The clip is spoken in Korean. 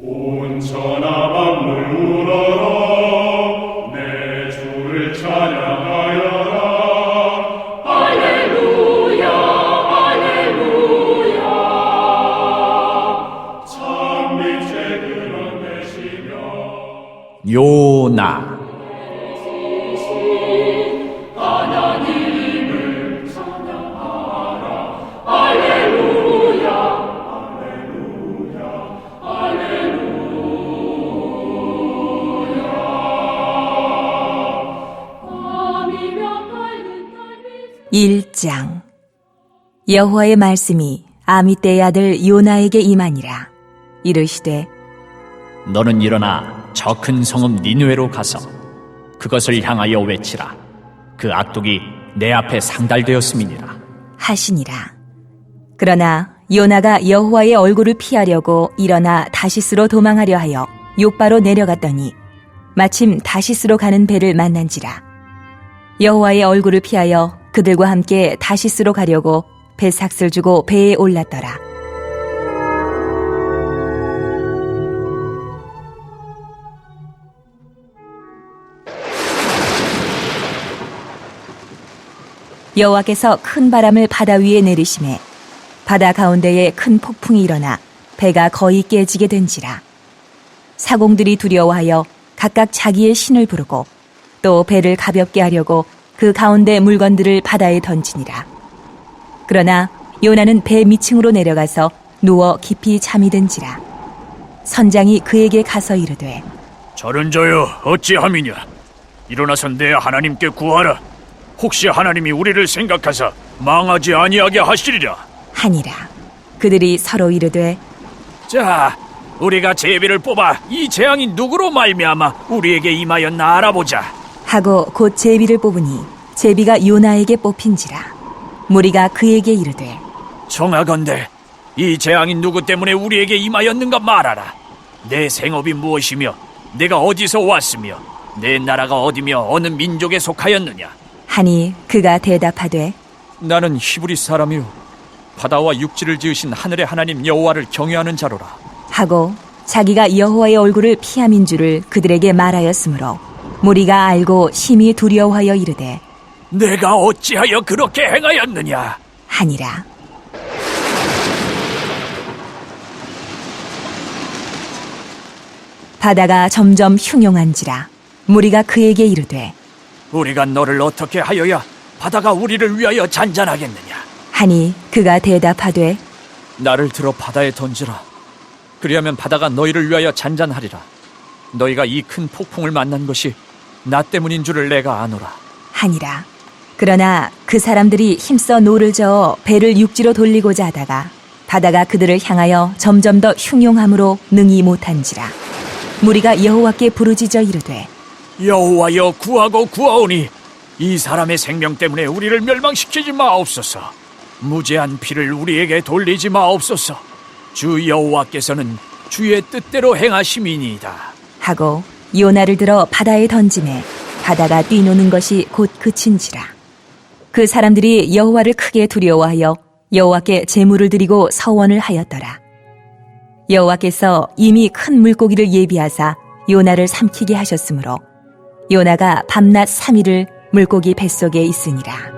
온 천하 만물 울어라. 내 주를 찬양하여라. 할렐루야 할렐루야. 참 빛의 근원 되시며. 요나 일장. 여호와의 말씀이 아미떼의 아들 요나에게 임하니라. 이르시되 너는 일어나 저 큰 성읍 니누에로 가서 그것을 향하여 외치라. 그 악독이 내 앞에 상달되었음이니라. 하시니라. 그러나 요나가 여호와의 얼굴을 피하려고 일어나 다시스로 도망하려 하여 요바로 내려갔더니 마침 다시스로 가는 배를 만난지라. 여호와의 얼굴을 피하여 그들과 함께 다시스로 가려고 배 삭슬 주고 배에 올랐더라. 여호와께서 큰 바람을 바다 위에 내리심에 바다 가운데에 큰 폭풍이 일어나 배가 거의 깨지게 된지라. 사공들이 두려워하여 각각 자기의 신을 부르고 또 배를 가볍게 하려고 그 가운데 물건들을 바다에 던지니라. 그러나 요나는 배 밑층으로 내려가서 누워 깊이 잠이 든지라. 선장이 그에게 가서 이르되 저런 저여 어찌함이냐? 일어나서 내 하나님께 구하라. 혹시 하나님이 우리를 생각하사 망하지 아니하게 하시리라. 하니라. 그들이 서로 이르되 자 우리가 제비를 뽑아 이 재앙이 누구로 말미암아 우리에게 임하였나 알아보자 하고 곧 제비를 뽑으니 제비가 요나에게 뽑힌지라. 무리가 그에게 이르되 정하건대 이 재앙이 누구 때문에 우리에게 임하였는가 말하라. 내 생업이 무엇이며 내가 어디서 왔으며 내 나라가 어디며 어느 민족에 속하였느냐? 하니 그가 대답하되 나는 히브리 사람이요. 바다와 육지를 지으신 하늘의 하나님 여호와를 경외하는 자로라. 하고 자기가 여호와의 얼굴을 피함인 줄을 그들에게 말하였으므로 무리가 알고 심히 두려워하여 이르되 내가 어찌하여 그렇게 행하였느냐? 하니라. 바다가 점점 흉용한지라 무리가 그에게 이르되 우리가 너를 어떻게 하여야 바다가 우리를 위하여 잔잔하겠느냐? 하니 그가 대답하되 나를 들어 바다에 던지라. 그리하면 바다가 너희를 위하여 잔잔하리라. 너희가 이 큰 폭풍을 만난 것이 나 때문인 줄을 내가 아노라. 하니라. 그러나 그 사람들이 힘써 노를 저어 배를 육지로 돌리고자 하다가 바다가 그들을 향하여 점점 더 흉용함으로 능히 못한지라. 무리가 여호와께 부르짖어 이르되 여호와여 구하고 구하오니 이 사람의 생명 때문에 우리를 멸망시키지 마옵소서. 무죄한 피를 우리에게 돌리지 마옵소서. 주 여호와께서는 주의 뜻대로 행하심이니이다. 하고 요나를 들어 바다에 던짐에 바다가 뛰노는 것이 곧 그친지라. 그 사람들이 여호와를 크게 두려워하여 여호와께 제물을 드리고 서원을 하였더라. 여호와께서 이미 큰 물고기를 예비하사 요나를 삼키게 하셨으므로 요나가 밤낮 삼일을 물고기 뱃속에 있으니라